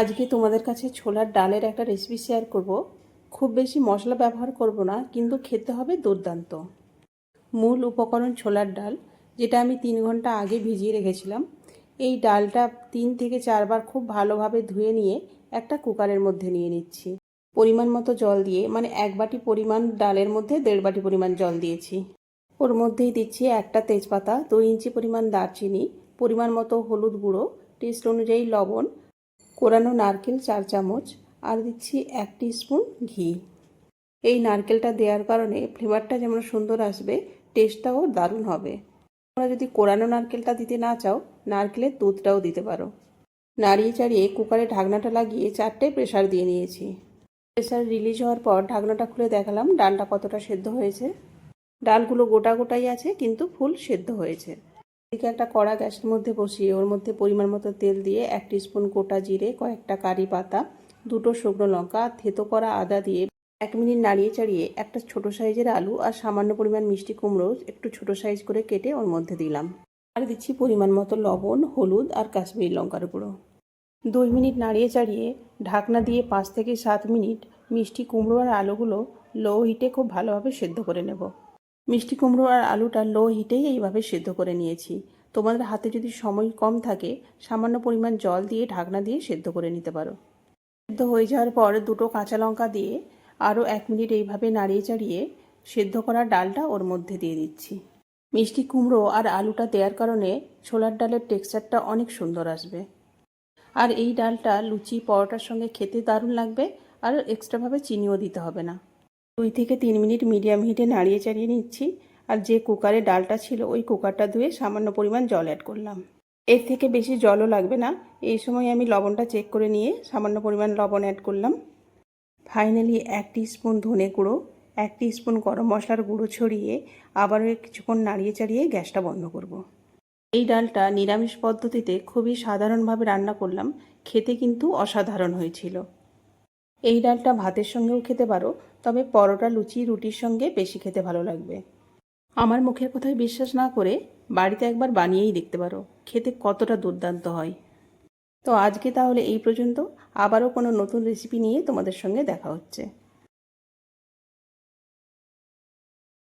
আজকে তোমাদের কাছে ছোলার ডালের একটা রেসিপি শেয়ার করব। খুব বেশি মশলা ব্যবহার করব না, কিন্তু খেতে হবে দুর্দান্ত। মূল উপকরণ ছোলার ডাল, যেটা আমি তিন ঘণ্টা আগে ভিজিয়ে রেখেছিলাম। এই ডালটা তিন থেকে চারবার খুব ভালোভাবে ধুয়ে নিয়ে একটা কুকারের মধ্যে নিয়ে নিচ্ছি। পরিমাণ মতো জল দিয়ে মানে এক বাটি পরিমাণ ডালের মধ্যে দেড় বাটি পরিমাণ জল দিয়েছি। ওর মধ্যেই দিচ্ছি একটা তেজপাতা দুই ইঞ্চি পরিমাণ দারচিনি, পরিমাণ মতো হলুদ গুঁড়ো টেস্ট অনুযায়ী লবণ কোরানো নারকেল চার চামচ, আর দিচ্ছি এক স্পুন ঘি। এই নারকেলটা দেওয়ার কারণে ফ্লেভারটা যেমন সুন্দর আসবে, টেস্টটাও দারুণ হবে। তোমরা যদি কোরানো নারকেলটা দিতে না চাও, নারকেলের দুধটাও দিতে পারো। নাড়িয়ে চাড়িয়ে কুকারে ঢাকনাটা লাগিয়ে চারটে প্রেশার দিয়ে নিয়েছি। প্রেশার রিলিজ হওয়ার পর ঢাকনাটা খুলে দেখালাম ডালটা কতটা সেদ্ধ হয়েছে। ডালগুলো গোটা গোটাই আছে, কিন্তু ফুল সেদ্ধ হয়েছে। এদিকে একটা কড়া গ্যাসের মধ্যে বসিয়ে ওর মধ্যে পরিমাণ মতো তেল দিয়ে এক স্পুন গোটা জিরে, কয়েকটা কারি পাতা, দুটো শুকনো লঙ্কা থেতো করা আদা দিয়ে এক মিনিট নাড়িয়ে চাড়িয়ে একটা ছোট সাইজের আলু আর সামান্য পরিমাণ মিষ্টি কুমড়ো একটু ছোট সাইজ করে কেটে ওর মধ্যে দিলাম। আর দিচ্ছি পরিমাণ মতো লবণ, হলুদ আর কাশ্মীরি লঙ্কার গুঁড়ো। দুই মিনিট নাড়িয়ে চাড়িয়ে ঢাকনা দিয়ে পাঁচ থেকে সাত মিনিট মিষ্টি কুমড়ো আর আলুগুলো লো হিটে খুব ভালোভাবে সেদ্ধ করে নেব। মিষ্টি কুমড়ো আর আলুটা লো হিটেই এইভাবে সেদ্ধ করে নিয়েছি। তোমাদের হাতে যদি সময় কম থাকে, সামান্য পরিমাণ জল দিয়ে ঢাকনা দিয়ে সেদ্ধ করে নিতে পারো। সেদ্ধ হয়ে যাওয়ার পর দুটো কাঁচা লঙ্কা দিয়ে আরও এক মিনিট এইভাবে নাড়িয়ে চাড়িয়ে সেদ্ধ করা ডালটা ওর মধ্যে দিয়ে দিচ্ছি। মিষ্টি কুমড়ো আর আলুটা দেওয়ার কারণে ছোলার ডালের টেক্সচারটা অনেক সুন্দর আসবে। আর এই ডালটা লুচি, পরোটার সঙ্গে খেতে দারুণ লাগবে আর এক্সট্রাভাবে চিনিও দিতে হবে না। দুই থেকে তিন মিনিট মিডিয়াম হিটে নাড়িয়ে চাড়িয়ে নিচ্ছি আর যে কুকারে ডালটা ছিল ওই কুকারটা ধুয়ে সামান্য পরিমাণ জল অ্যাড করলাম। এর থেকে বেশি জলও লাগবে না। এই সময় আমি লবণটা চেক করে নিয়ে সামান্য পরিমাণ লবণ অ্যাড করলাম। ফাইনালি এক স্পুন ধনে গুঁড়ো, এক স্পুন গরম মশলার গুঁড়ো ছড়িয়ে আবারও কিছুক্ষণ নাড়িয়ে চাড়িয়ে গ্যাসটা বন্ধ করব। এই ডালটা নিরামিষ পদ্ধতিতে খুবই সাধারণভাবে রান্না করলাম। খেতে কিন্তু অসাধারণ হয়েছিল। এই ডালটা ভাতের সঙ্গেও খেতে পারো, তবে পরোটা, লুচি, রুটির সঙ্গে বেশি খেতে ভালো লাগবে। আমার মুখের কথায় বিশ্বাস না করে বাড়িতে একবার বানিয়েই দেখতে পারো, খেতে কতটা দুর্দান্ত হয়। তো আজকে তাহলে এই পর্যন্ত, আবারও কোনো নতুন রেসিপি নিয়ে তোমাদের সঙ্গে দেখা হচ্ছে।